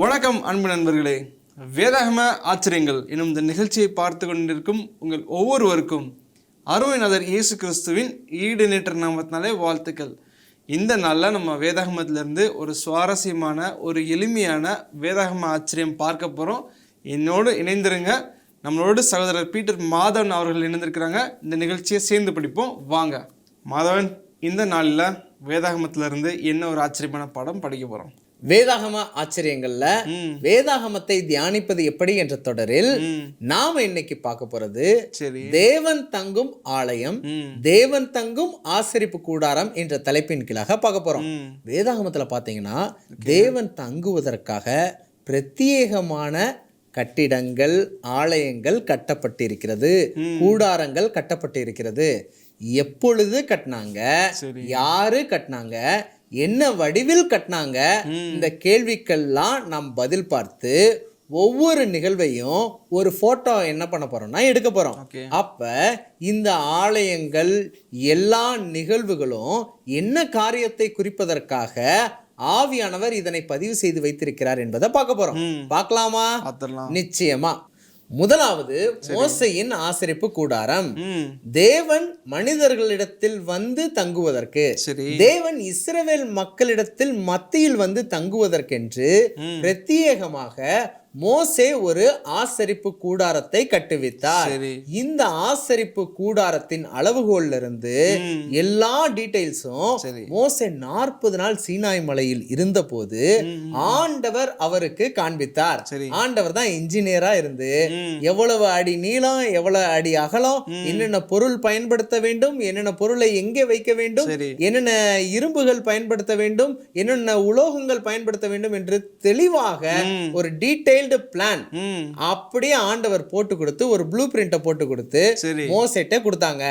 வணக்கம் அன்பு நண்பர்களே. வேதாகம ஆச்சரியங்கள் எனும் இந்த நிகழ்ச்சியை பார்த்து கொண்டிருக்கும் உங்கள் ஒவ்வொருவருக்கும் அருமைநாதர் இயேசு கிறிஸ்துவின் ஈடுநேற்ற நாமத்தினாலே வாழ்த்துக்கள். இந்த நாளில் நம்ம வேதாகமத்திலிருந்து ஒரு சுவாரஸ்யமான ஒரு எளிமையான வேதாகம ஆச்சரியம் பார்க்க போகிறோம் என்னோடு இணைந்திருங்க. நம்மளோடு சகோதரர் பீட்டர் மாதவன் அவர்கள் இணைந்திருக்கிறாங்க. இந்த நிகழ்ச்சியை சேர்ந்து படிப்போம். வாங்க. மாதவன் இந்த நாளில் வேதாகமத்திலிருந்து என்ன ஒரு ஆச்சரியமான பாடம் படிக்க போகிறோம் வேதாகம ஆச்சரியங்கள்ல. வேதாகமத்தை தியானிப்பது எப்படி என்ற தொடரில் நாம இன்னைக்கு பார்க்க போறது தேவன் தங்கும் ஆலயம் தேவன் தங்கும் ஆசரிப்பு கூடாரம் என்ற தலைப்பின் கீழாக பார்க்க போறோம். வேதாகமத்துல பாத்தீங்கன்னா தேவன் தங்குவதற்காக பிரத்யேகமான கட்டிடங்கள் ஆலயங்கள் கட்டப்பட்டிருக்கிறது. கூடாரங்கள் கட்டப்பட்டிருக்கிறது. எப்பொழுது கட்டினாங்க? யாரு கட்டினாங்க? என்ன வடிவில் கட்டினாங்க? இந்த கேள்விக்கெல்லாம் நாம் பதில் பார்த்து ஒவ்வொரு நிகழ்வையும் ஒரு போட்டோ என்ன பண்ண போறோம்னா எடுக்க போறோம். அப்ப இந்த ஆலயங்கள் எல்லா நிகழ்வுகளும் என்ன காரியத்தை குறிப்பதற்காக ஆவியானவர் இதனை பதிவு செய்து வைத்திருக்கிறார் என்பதை பார்க்க போறோம். பார்க்கலாமா? நிச்சயமா. முதலாவது மோசையின் ஆசரிப்பு கூடாரம். தேவன் மனிதர்களிடத்தில் வந்து தங்குவதற்கு தேவன் இஸ்ரவேல் மக்களிடத்தில் மத்தியில் வந்து தங்குவதற்கென்று. பிரத்யேகமாக மோசே ஒரு ஆசரிப்பு கூடாரத்தை கட்டுவித்தார். இந்த ஆசரிப்பு கூடாரத்தின் அளவுகோல்ல இருந்து எல்லா டீடைல்ஸும் மோசே நாற்பது நாள் சீனாய் மலையில் இருந்தபோது ம் ஆண்டவர் அவருக்கு காண்பித்தார். ஆண்டவர் தான் இன்ஜினியரா இருந்து எவ்வளவு அடி நீளம் எவ்வளவு அடி அகலம் என்னென்ன பொருள் பயன்படுத்த வேண்டும் என்னென்ன பொருளை எங்கே வைக்க வேண்டும் என்னென்ன இரும்புகள் பயன்படுத்த வேண்டும் என்னென்ன உலோகங்கள் பயன்படுத்த வேண்டும் என்று தெளிவாக ஒரு டீடைல்டு பிளான் அப்படியே ஆண்டவர் போட்டு கொடுத்து ஒரு ப்ளூ பிரிண்ட்டை போட்டு கொடுத்து மோசேட்ட கொடுத்தாங்க.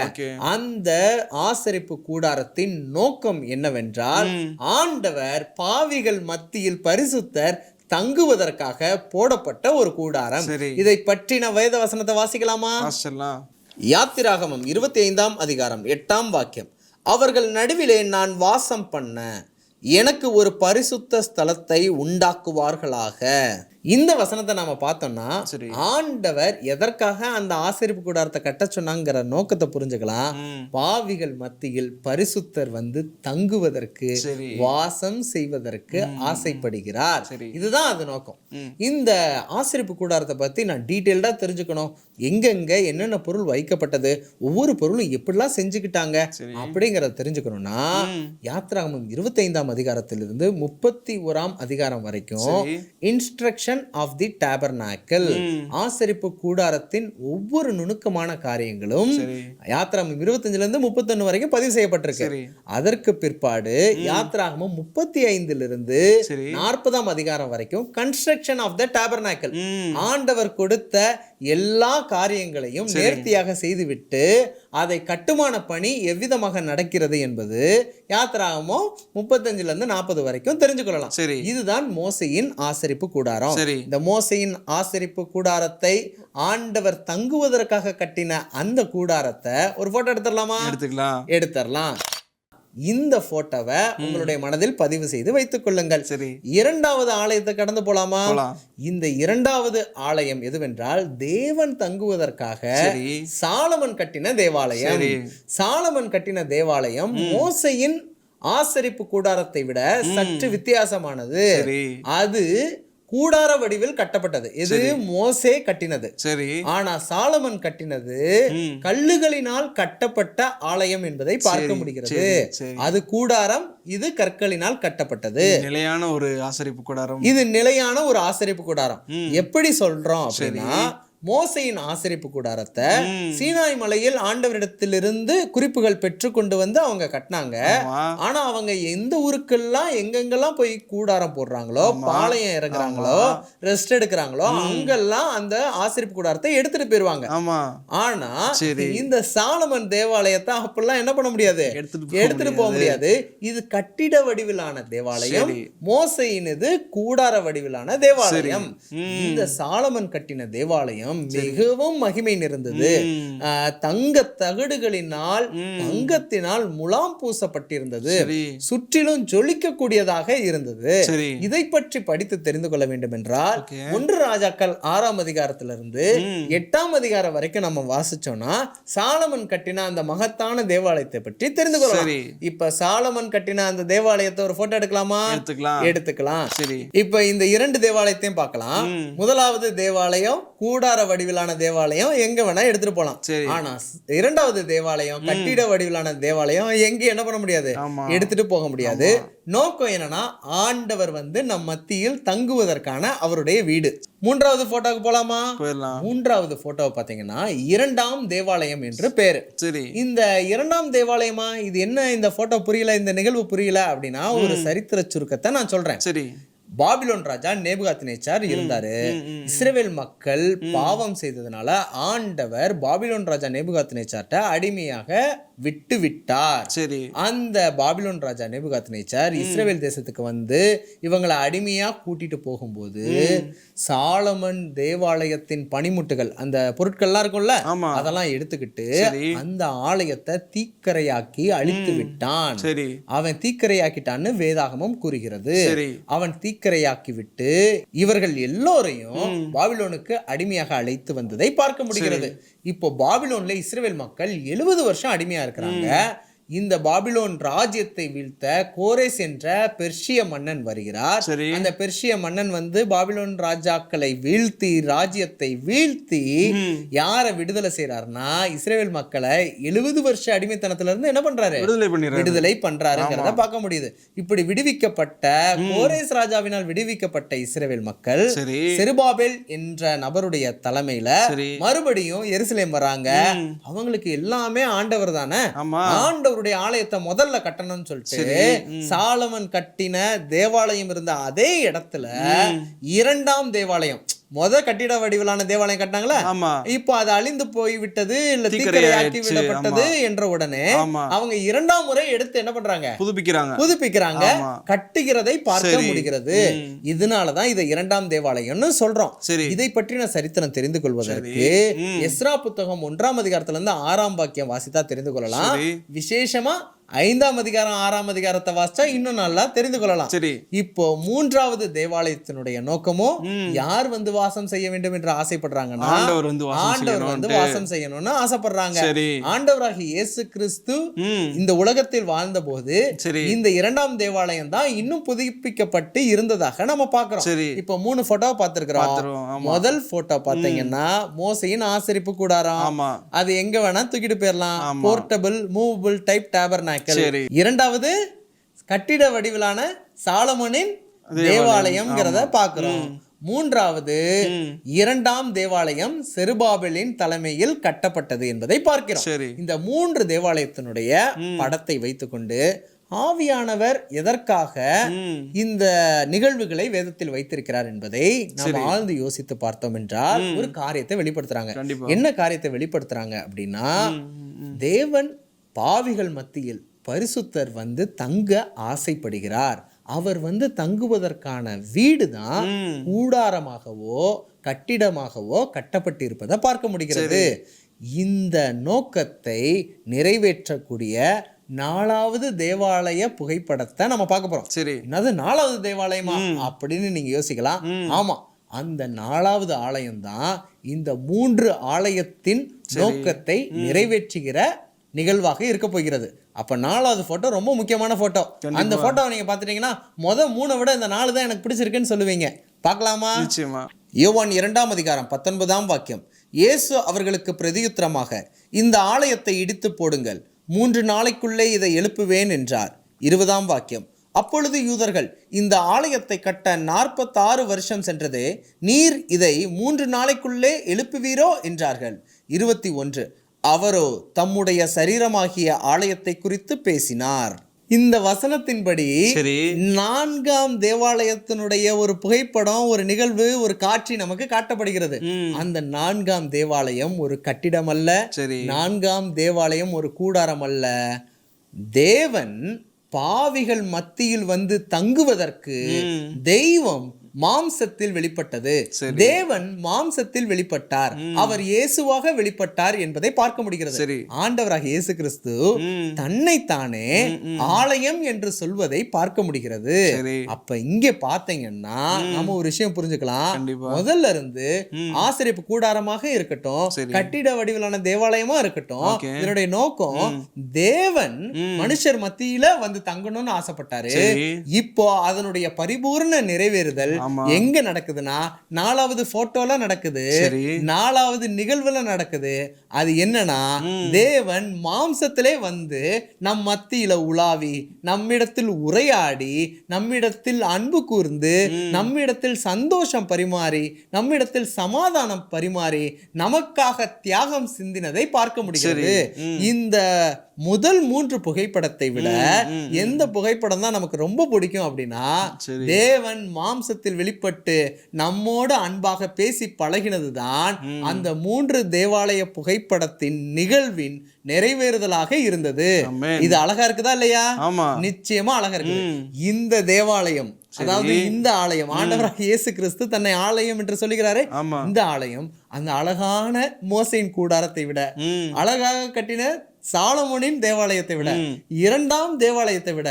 அந்த ஆசரிப்பு கூடாரத்தின் நோக்கம் என்னவென்றால் ஆண்டவர் பாவிகள் மத்தியில் பரிசுத்தர் தங்குவதற்காக போடப்பட்ட ஒரு கூடாரம். இதை பற்றின வேத வசனத்தை வாசிக்கலாமா? யாத்திராகமம் இருபத்தி ஐந்தாம் அதிகாரம் எட்டாம் வாக்கியம். அவர்கள் நடுவிலே நான் வாசம் பண்ண எனக்கு ஒரு பரிசுத்த ஸ்தலத்தை உண்டாக்குவார்களாக. இந்த வசனத்தை நாம பார்த்தோம்னா ஆண்டவர் எதற்காக அந்த ஆசரிப்பு கூடாரத்தை கட்ட சொன்னாங்கிற நோக்கத்தை புரிஞ்சுக்கலாம். பாவிகள் மத்தியில் பரிசுத்தர் வந்து தங்குவதற்கு வாசம் செய்வதற்கு ஆசைப்படுகிறார். இதுதான் அது நோக்கம். இந்த ஆசிரிப்பு கூடாரத்தை பத்தி நான் டீட்டெயில்டா தெரிஞ்சுக்கணும். எங்கெங்க என்னென்ன பொருள் வைக்கப்பட்டது ஒவ்வொரு பொருளும் எப்படிலாம் செஞ்சுக்கிட்டாங்க அப்படிங்கறத தெரிஞ்சுக்கணும்னா யாத்ராகமம் இருபத்தைந்தாம் அதிகாரத்திலிருந்து முப்பத்தி ஓராம் அதிகாரம் வரைக்கும் சரி. இன்ஸ்ட்ரக்ஷன் ஆஃப் தி டேபர்நாக்கல் ம். ஆசரிப்பு கூடாரத்தின் ஒவ்வொரு நுணுக்கமான காரியங்களும் சரி. யாத்ராகமம் இருபத்தஞ்சுல இருந்து முப்பத்தொன்னு வரைக்கும் பதிவு செய்யப்பட்டிருக்கு. அதற்கு பிற்பாடு யாத்ராகமம் முப்பத்தி ஐந்துல இருந்து நாற்பதாம் அதிகாரம் வரைக்கும் கன்ஸ்ட்ரக்ஷன் ஆஃப் த டேபர்நாக்கல் ம். ஆண்டவர் கொடுத்த எல்லா காரியங்களையும் நேர்த்தியாக செய்துவிட்டு அதை கட்டுமான பணி எவ்விதமாக நடக்கிறது என்பது யாத்திராகமோ முப்பத்தஞ்சுல இருந்து நாற்பது வரைக்கும் தெரிஞ்சு கொள்ளலாம் சரி. இதுதான் மோசையின் ஆசரிப்பு கூடாரம். இந்த மோசையின் ஆசரிப்பு கூடாரத்தை ஆண்டவர் தங்குவதற்காக கட்டின அந்த கூடாரத்தை ஒரு போட்டோ எடுத்துடலாமா? எடுத்துக்கலாம். எடுத்துடலாம். இந்த போட்டோவை உங்களுடைய மனதில் பதிவு செய்து வைத்துக் கொள்ளுங்கள். சரி. இரண்டாவது ஆலயத்தை கடந்து போலாமா? இந்த இரண்டாவது ஆலயம் எதுவென்றால் தேவன் தங்குவதற்காக சாலமன் கட்டின தேவாலயம். சாலமன் கட்டின தேவாலயம் மோசையின் ஆசரிப்பு கூடாரத்தை விட சற்று வித்தியாசமானது. அது கூடார வடிவில் கட்டப்பட்டது. இது மோசே கட்டினது. சரி. ஆனா சாலமன் கட்டினது கல்லுகளினால் கட்டப்பட்ட ஆலயம் என்பதை பார்க்க முடிகிறது. அது கூடாரம் இது கற்களினால் கட்டப்பட்டது. நிலையான ஒரு ஆசரிப்பு கூடாரம். இது நிலையான ஒரு ஆசரிப்பு கூடாரம். எப்படி சொல்றோம் அப்படின்னா மோசையின் ஆசரிப்பு கூடாரத்தை. சீனாய் மலையில் ஆண்டவரிடத்திலிருந்து குறிப்புகள் பெற்று கொண்டு வந்து அவங்க கட்டினாங்க. ஆனா அவங்க எந்த ஊருக்கெல்லாம் எங்கெங்கெல்லாம் போய் கூடாரம் போடுறாங்களோ. பாளையம் இறங்குறாங்களோ ரெஸ்ட் எடுக்கிறாங்களோ அங்கெல்லாம் அந்த ஆசரிப்பு கூடாரத்தை எடுத்துட்டு போயிருவாங்க. ஆனா இந்த சாலமன் தேவாலயத்தை அப்பெல்லாம் என்ன பண்ண முடியாது? எடுத்துட்டு போக முடியாது. இது கட்டிட வடிவிலான தேவாலயம் சரி. மோசையினது கூடார வடிவிலான தேவாலயம். இந்த சாலமன் கட்டின தேவாலயம் தேவாலயம் மிகவும் மகிமை நிறைந்தது. தங்க தகடுகளினால் தங்கத்தினால் முலாம் பூசப்பட்டிருந்தது. சுற்றிலும் ஜொலிக்கக்கூடியதாக இருந்தது. இதை பற்றி படித்து தெரிந்து கொள்ள வேண்டும் என்றால் ஒன்று ராஜாக்கள் ஆறாம் அதிகாரத்துல இருந்து ம். எட்டாம் அதிகாரம் வரைக்கும் நம்ம வாசிச்சோம்னா சாலமன் கட்டின அந்த மகத்தான தேவாலயத்தை பற்றி தெரிந்து கொள்ளலாம். இப்ப சாலமன் கட்டின அந்த தேவாலயத்தை ஒரு போட்டோ எடுக்கலாமா? எடுத்துக்கலாம். எடுத்துக்கலாம். சரி. இப்ப இந்த இரண்டு தேவாலயத்தையும் பார்க்கலாம். முதலாவது தேவாலயம் கூடார வடிவிலான தேவாலயம் எங்க வேணா எடுத்துட்டு போலாம். சரி. ஆனா இரண்டாவது தேவாலயம் கட்டிட வடிவிலான தேவாலயம் எங்க என்ன பண்ண முடியாது. எடுத்துட்டு போக முடியாது. நோக்கம் என்னன்னா ஆண்டவர் வந்து நம் மத்தியில் தங்குவதற்கான அவருடைய வீடு. மூன்றாவது போட்டோக்கு போலாமா? மூன்றாவது போட்டோவை பாத்தீங்கன்னா இரண்டாம் தேவாலயம் என்று பேரு. சரி. இந்த இரண்டாம் தேவாலயமா? இது என்ன இந்த போட்டோ புரியல? இந்த நிகழ்வு புரியல அப்படின்னா ஒரு சரித்திர சுருக்கத்தை நான் சொல்றேன். சரி. பாபிலோன் ராஜா நேபுகாத் நேச்சார் இருந்தாரு. இஸ்ரவேல் மக்கள் பாவம் செய்ததுனால ஆண்டவர் பாபிலோன் ராஜா நேபுகாத் நேச்சார்ட்ட அடிமையாக விட்டு விட்டார் சரி. அந்த பாபிலோன் ராஜா நேபுகாத் நேச்சார் இஸ்ரவேல் தேசத்துக்கு வந்து இவங்களை அடிமையா கூட்டிட்டு போகும்போது சாலமன் தேவாலயத்தின் பனிமுட்டுகள் அந்த பொருட்கள்லாம் இருக்கும்ல அதெல்லாம் எடுத்துக்கிட்டு அந்த ஆலயத்தை தீக்கரையாக்கி அழித்து விட்டான் சரி. அவன் தீக்கரையாக்கிட்டான்னு வேதாகமம் கூறுகிறது. அவன் தீக்கரையாக்கி விட்டு இவர்கள் எல்லோரையும் பாபிலோனுக்கு அடிமையாக அழைத்து வந்ததை பார்க்க முடிகிறது. இப்போ பாபிலோன்ல இஸ்ரவேல் மக்கள் எழுபது வருஷம் அடிமையா இருக்கிறாங்க. இந்த பாபிலோன் ராஜ்யத்தை வீழ்த்த கோரேஸ் என்ற பெர்ஷிய மன்னன் வருகிறார். அந்த பெர்ஷிய மன்னன் வந்து பாபிலோன் ராஜாக்களை வீழ்த்தி ராஜ்யத்தை வீழ்த்தி. யாரை விடுதலை செய்யறாருன்னா இஸ்ரேல் மக்களை எழுபது வருஷ அடிமைத்தனத்துல இருந்து என்ன பண்றாரு? விடுதலை பண்றாருங்கிறத பார்க்க முடியுது. இப்படி விடுவிக்கப்பட்ட கோரேஸ் ராஜாவினால் விடுவிக்கப்பட்ட இஸ்ரவேல் மக்கள் சரி. செருபாபேல் என்ற நபருடைய தலைமையில மறுபடியும் எருசலேம் வராங்க. அவங்களுக்கு எல்லாமே ஆண்டவர் தானே? ஆமா. ஆண்டவருடைய ஆலயத்தை முதல்ல கட்டணும்னு சொல்லிட்டு. சாலமன் கட்டின தேவாலயம் இருந்த அதே இடத்துல. இரண்டாம் தேவாலயம் முத கட்டிட வடிவிலான தேவாலயம் கட்டினாங்களா? இப்போ அது அழிந்து போய் விட்டது இல்ல தீக்கிரையாக்கி விடப்பட்டது என்ற உடனே அவங்க இரண்டாம் முறை எடுத்து என்ன பண்றாங்க? புதுப்பிக்கிறாங்க. புதுப்பிக்கிறாங்க. கட்டுகிறதை பார்க்க. முடிகிறது. இதனாலதான் இதை இரண்டாம் தேவாலயம்னு சொல்றோம். இதை பற்றின சரித்திரம் தெரிந்து கொள்வதற்கு. எஸ்ரா புத்தகம் ஒன்றாம் அதிகாரத்துல இருந்து ஆறாம் வாக்கியம் வாசித்தா தெரிந்து கொள்ளலாம். விசேஷமா ஐந்தாம் அதிகாரம் ஆறாம் அதிகாரத்தை வாசிச்சா இன்னும் நல்லா தெரிந்து கொள்ளலாம். சரி. இப்போ மூன்றாவது தேவாலயத்தினுடைய நோக்கமும் ம். யார் வந்து வாசம் செய்ய வேண்டும் என்று ஆசைப்படுறாங்கன்னா ஆண்டவர் வந்து வாசம் ஆண்டவர் வந்து செய்யணும் வாசம் செய்யணும்னு ஆசைப்படுறாங்க. சரி. ஆண்டவராகிய இயேசு கிறிஸ்து இந்த உலகத்தில் வாழ்ந்தபோது சரி. இந்த இரண்டாம் தேவாலயம் தான் இன்னும் புதுப்பிக்கப்பட்டு இருந்ததாக நம்ம பார்க்கிறோம். சரி. இப்போ மூணு போட்டோ பார்த்திருக்கிறோம். முதல் போட்டோ பார்த்தீங்கன்னா மோசையின் ஆசரிப்பு கூடாரம். ஆமா. அது எங்க வேணா தூக்கிட்டு போயிடலாம். போர்ட்டபிள் மூவபிள் டைப் டேபர்நாக்கல் சரி. இரண்டாவது கட்டிட வடிவிலான சாலமோனின் தேவாலயம்ங்கிறத பார்க்கிறோம். மூன்றாவது. இரண்டாம் தேவாலயம் செருபாபெலின் தலைமையில் கட்டப்பட்டது என்பதை பார்க்கிறோம். இந்த மூன்று தேவாலயத்தினுடைய. படத்தை வைத்துக்கொண்டு ஆவியானவர் எதற்காக இந்த நிகழ்வுகளை வேதத்தில் வைத்திருக்கிறார் என்பதை நாம் ஆழ்ந்து யோசித்து பார்த்தோம் என்றால் ஒரு காரியத்தை வெளிப்படுத்துறாங்க. என்ன காரியத்தை வெளிப்படுத்துறாங்க அப்படின்னா தேவன் பாவிகள் மத்தியில் பரிசுத்தர் வந்து தங்க ஆசைப்படுகிறார். அவர் வந்து தங்குவதற்கான வீடு தான். கூடாரமாகவோ கட்டிடமாகவோ கட்டப்பட்டிருப்பதை பார்க்க முடிகிறது. இந்த நோக்கத்தை நிறைவேற்றக்கூடிய நாலாவது தேவாலய புகைப்படத்தை நம்ம பார்க்க போறோம். சரி. என்னது நாலாவது தேவாலயமா? அப்படின்னு நீங்க யோசிக்கலாம். ஆமா. அந்த நாலாவது ஆலயம் தான் இந்த மூன்று ஆலயத்தின் நோக்கத்தை நிறைவேற்றுகிற நிகழ்வாக இருக்க போகிறது. அப்ப நாலாவது போட்டோ ரொம்ப முக்கியமான போட்டோ அந்த போட்டோவை நீங்க பாத்துட்டீங்கன்னா முத மூணை விட இந்த நாலு தான் எனக்கு பிடிச்சிருக்குன்னு சொல்லுவீங்க. பார்க்கலாமா? நிச்சயமா. யோவான் இரண்டாம் அதிகாரம் பத்தொன்பதாம் வாக்கியம். இயேசு அவர்களுக்கு பிரதியுத்தரமாக இந்த ஆலயத்தை இடித்து போடுங்கள். மூன்று நாளைக்குள்ளே இதை எழுப்புவேன் என்றார். இருபதாம் வாக்கியம். அப்பொழுது யூதர்கள் இந்த ஆலயத்தை கட்ட நாற்பத்தாறு வருஷம் சென்றதே நீர் இதை மூன்று நாளைக்குள்ளே எழுப்புவீரோ என்றார்கள். இருபத்தி ஒன்று. அவரோ தம்முடைய சரீரமாகிய ஆலயத்தை குறித்து பேசினார். இந்த வசனத்தின்படி நான்காம் தேவாலயத்தினுடைய ஒரு புகைப்படம் ஒரு நிகழ்வு ஒரு காட்சி நமக்கு காட்டப்படுகிறது. அந்த நான்காம் தேவாலயம் ஒரு கட்டிடம் அல்ல. நான்காம் தேவாலயம் ஒரு கூடாரம் அல்ல. தேவன் பாவிகள் மத்தியில் வந்து தங்குவதற்கு தெய்வம் மாம்சத்தில் வெளிப்பட்டது. தேவன் மாம்சத்தில் வெளிப்பட்டார். அவர் இயேசுவாக வெளிப்பட்டார் என்பதை பார்க்க முடிகிறது. ஆண்டவராக இயேசு கிறிஸ்து தன்னைத்தானே ஆலயம் என்று சொல்வதை பார்க்க முடிகிறது. அப்ப இங்க பாத்தீங்கன்னா நம்ம ஒரு விஷயம் புரிஞ்சுக்கலாம். முதல்ல இருந்து. ஆசிரியப்பு கூடாரமாக இருக்கட்டும். கட்டிட வடிவிலான தேவாலயமா இருக்கட்டும். இதனுடைய நோக்கம் தேவன். மனுஷர் மத்தியில வந்து தங்கணும்னு ஆசைப்பட்டாரு. இப்போ அதனுடைய பரிபூர்ண நிறைவேறுதல் எங்க நடக்குதுன்னா நாலாவது போட்டோல நடக்குது நாலாவது நிகழ்வுல நடக்குது அது என்னன்னா. தேவன் மாம்சத்திலே வந்து நம் மத்தியில உலாவி நம்மிடத்தில் உரையாடி நம்மிடத்தில் அன்பு கூர்ந்து. நம்மிடத்தில் சந்தோஷம் பரிமாறி நம்மிடத்தில் சமாதானம் பரிமாறி நமக்காக தியாகம் சிந்தினதை பார்க்க முடிகிறது. இந்த முதல் மூன்று புகைப்படத்தை விட எந்த புகைப்படம் தான் நமக்கு ரொம்ப பிடிக்கும் அப்படின்னா தேவன் மாம்சத்தில் வெளிப்பட்டு நம்மோடு அன்பாக பேசி பழகினதுதான். அந்த மூன்று தேவாலய புகைப்படத்தின் நிகழ்வின் நிறைவேறுதலாக இருந்தது. இது அழகா இருக்குதா இல்லையா? நிச்சயமா அழகா இருக்கு. இந்த தேவாலயம். அதாவது இந்த ஆலயம் ஆண்டவராக இயேசு கிறிஸ்து தன்னை ஆலயம் என்று சொல்லுகிறாரே இந்த ஆலயம் அந்த அழகான மோசையின் கூடாரத்தை விட அழகாக கட்டின சாலமோனின் தேவாலயத்தை விட. இரண்டாம் தேவாலயத்தை விட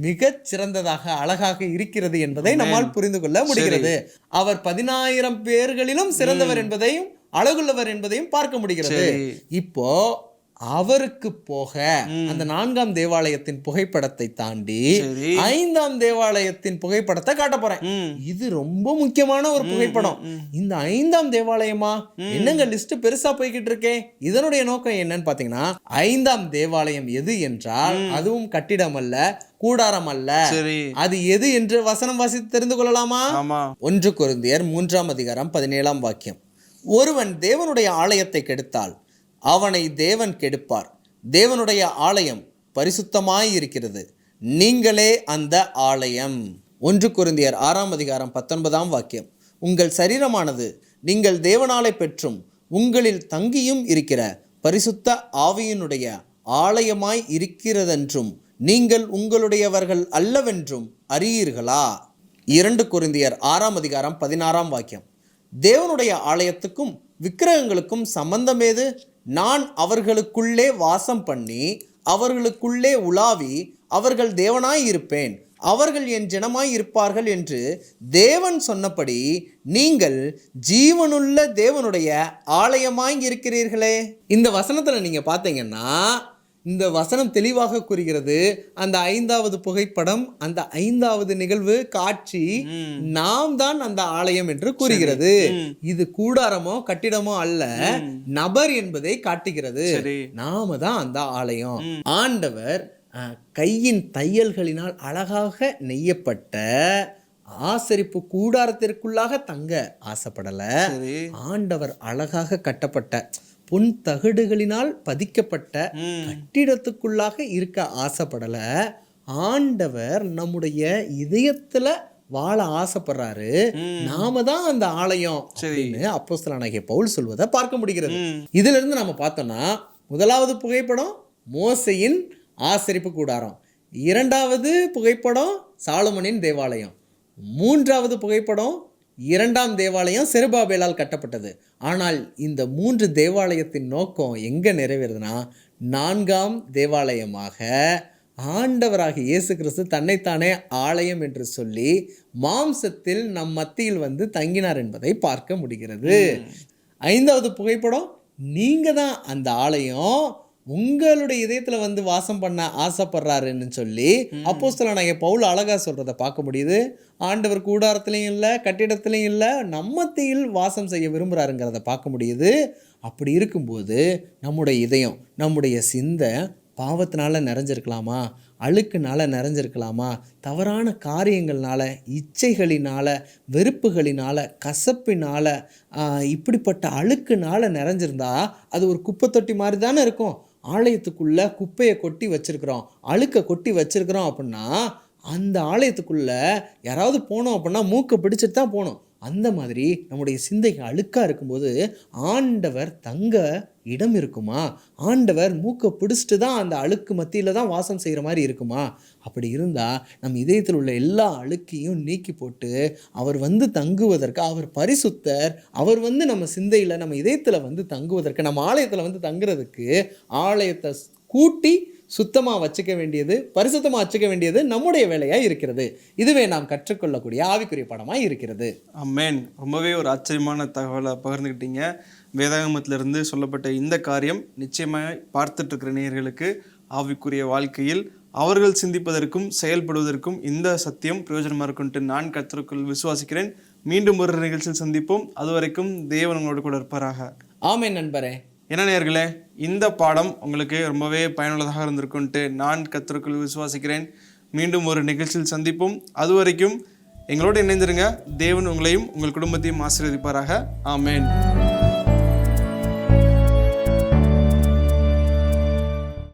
மிகச் சிறந்ததாக அழகாக இருக்கிறது என்பதை நம்மால் புரிந்து கொள்ள முடிகிறது. அவர் பதினாயிரம் பேர்களிலும் சிறந்தவர் என்பதையும் அழகுள்ளவர் என்பதையும் பார்க்க முடிகிறது. இப்போ அவருக்கு போக. அந்த நான்காம் தேவாலயத்தின் புகைப்படத்தை தாண்டி ஐந்தாம் தேவாலயத்தின் புகைப்படத்தை காட்ட போறேன். இது ரொம்ப முக்கியமான ஒரு புகைப்படம். இந்த ஐந்தாம் தேவாலயமா? என்னங்க லிஸ்ட் பெருசா போய்கிட்டு இருக்கே? இதனுடைய நோக்கம் என்னன்னு பாத்தீங்கன்னா ஐந்தாம் தேவாலயம் எது என்றால் அதுவும் கட்டிடம் அல்ல கூடாரம் அல்ல. அது எது என்று வசனம் வாசித்து தெரிந்து கொள்ளலாமா? ஒன்று கொரிந்தியர் மூன்றாம் அதிகாரம் பதினேழாம் வாக்கியம். ஒருவன் தேவனுடைய ஆலயத்தை கெடுத்தால் அவனை தேவன் கெடுப்பார். தேவனுடைய ஆலயம் பரிசுத்தமாயிருக்கிறது. நீங்களே அந்த ஆலயம். ஒன்று குருந்தியர் ஆறாம் அதிகாரம் பத்தொன்பதாம் வாக்கியம். உங்கள் சரீரமானது நீங்கள் தேவனாலை பெற்றும் உங்களில் தங்கியும் இருக்கிற பரிசுத்த ஆவியினுடைய ஆலயமாய் இருக்கிறதென்றும் நீங்கள் உங்களுடையவர்கள் அல்லவென்றும் அறியீர்களா? இரண்டு குருந்தியர் ஆறாம் அதிகாரம் பதினாறாம் வாக்கியம். தேவனுடைய ஆலயத்துக்கும் விக்கிரகங்களுக்கும் சம்பந்தமேது நான் அவர்களுக்குள்ளே வாசம் பண்ணி அவர்களுக்குள்ளே உலாவி அவர்கள் தேவனாய் இருப்பேன் அவர்கள் என் ஜனமாய் இருப்பார்கள் என்று தேவன் சொன்னபடி நீங்கள் ஜீவனுள்ள தேவனுடைய ஆலயமாய் இருக்கிறீர்களே. இந்த வசனத்தில் நீங்கள் பார்த்தீங்கன்னா இந்த வசனம் தெளிவாக கூறுகிறது அந்த ஐந்தாவது புகைப்படம் அந்த ஐந்தாவது நிகழ்வு காட்சி. நாம் தான் அந்த ஆலயம் என்று கூறுகிறது. இது கூடாரமோ கட்டிடமோ அல்ல. நபர் என்பதை காட்டுகிறது நாம தான் அந்த ஆலயம். ஆண்டவர் கையின் தையல்களினால் அழகாக நெய்யப்பட்ட ஆசரிப்பு கூடாரத்திற்குள்ளாக தங்க ஆசைப்படல ஆண்டவர் அழகாக கட்டப்பட்ட பொன் தகடுகளினால் பதிக்கப்பட்ட கட்டிடத்துக்குள்ளாக இருக்க ஆசைப்படல. ஆண்டவர் நம்முடைய இதயத்துல வாழ ஆசைப்படுறாரு. நாம தான் அந்த ஆலயம். அப்படின்னு அப்போஸ்தலனாகிய பவுல் சொல்வதை பார்க்க முடிகிறது. இதுல இருந்து நம்ம பார்த்தோம்னா முதலாவது புகைப்படம் மோசையின் ஆசரிப்பு கூடாரம். இரண்டாவது புகைப்படம் சாலமனின் தேவாலயம். மூன்றாவது புகைப்படம் இரண்டாம் தேவாலயம் செருபாபேலால் கட்டப்பட்டது. ஆனால் இந்த மூன்று தேவாலயத்தின் நோக்கம் எங்க நிறைவேறுதுன்னா நான்காம் தேவாலயமாக ஆண்டவராக இயேசு கிறிஸ்து தன்னைத்தானே ஆலயம் என்று சொல்லி மாம்சத்தில் நம் மத்தியில் வந்து தங்கினார் என்பதை பார்க்க முடிகிறது. ஐந்தாவது புகைப்படம் நீங்க தான் அந்த ஆலயம் உங்களுடைய இதயத்துல வந்து வாசம் பண்ண ஆசைப்படுறாருன்னு சொல்லி அப்போஸ்தலனாகிய பவுல் அழகா சொல்றத பார்க்க முடியுது. ஆண்டவர் கூடாரத்திலையும் இல்லை கட்டிடத்திலையும் இல்லை நம்மத்தியில் வாசம் செய்ய விரும்புறாருங்கிறத பார்க்க முடியுது. அப்படி இருக்கும்போது நம்முடைய இதயம் நம்முடைய சிந்தை பாவத்தினால நிறைஞ்சிருக்கலாமா? அழுக்குனால நிறைஞ்சிருக்கலாமா? தவறான காரியங்கள்னால இச்சைகளினால வெறுப்புகளினால கசப்பினால இப்படிப்பட்ட அழுக்குனால நிறைஞ்சிருந்தா அது ஒரு குப்பை தொட்டி மாதிரி தானே இருக்கும். ஆலயத்துக்குள்ள குப்பையை கொட்டி வச்சிருக்கிறோம் அழுக்கை கொட்டி வச்சிருக்கிறோம் அப்படின்னா அந்த ஆலயத்துக்குள்ள யாராவது போனோம் அப்படின்னா மூக்கை பிடிச்சிட்டு தான் போகணும். அந்த மாதிரி நம்முடைய சிந்தை அழுக்காக இருக்கும்போது ஆண்டவர் தங்க இடம் இருக்குமா? ஆண்டவர் மூக்கை பிடிச்சிட்டு தான் அந்த அழுக்கு மத்தியில் தான் வாசம் செய்கிற மாதிரி இருக்குமா? அப்படி இருந்தால் நம் இதயத்தில் உள்ள எல்லா அழுக்கையும் நீக்கி போட்டு அவர் வந்து தங்குவதற்கு அவர் பரிசுத்தர் அவர் வந்து நம்ம சிந்தையில் நம்ம இதயத்தில் வந்து தங்குவதற்கு நம்ம ஆலயத்தில் வந்து தங்குறதுக்கு ஆலயத்தை கூட்டி சுத்தமாக வச்சுக்க வேண்டியது பரிசுத்தமாக வச்சுக்க வேண்டியது நம்முடைய வேலையாக இருக்கிறது. இதுவே நாம் கற்றுக்கொள்ளக்கூடிய ஆவிக்குரிய பாடமாக இருக்கிறது. அம்மேன் ரொம்பவே ஒரு ஆச்சரியமான தகவலை பகிர்ந்துக்கிட்டீங்க வேதாகமத்திலிருந்து சொல்லப்பட்ட இந்த காரியம் நிச்சயமாக பார்த்துட்டு இருக்கிற நேயர்களுக்கு ஆவிக்குரிய வாழ்க்கையில் அவர்கள் சிந்திப்பதற்கும் செயல்படுவதற்கும் இந்த சத்தியம் பிரயோஜனமாக இருக்கும்ட்டு நான் கத்திற்குள் விசுவாசிக்கிறேன். மீண்டும் ஒரு நிகழ்ச்சியில் சந்திப்போம். அதுவரைக்கும் தேவன் உங்களோட கூட இருப்பாராக. ஆமென் நண்பரே. என்ன நேர்களே இந்த பாடம் உங்களுக்கு ரொம்பவே பயனுள்ளதாக இருந்திருக்கும்ட்டு நான் கத்திற்குள் விசுவாசிக்கிறேன். மீண்டும் ஒரு நிகழ்ச்சியில் சந்திப்போம். அது வரைக்கும் எங்களோடு இணைந்திருங்க. தேவன் உங்களையும் உங்கள் குடும்பத்தையும் ஆசீர்வதிப்பாராக. ஆமேன்.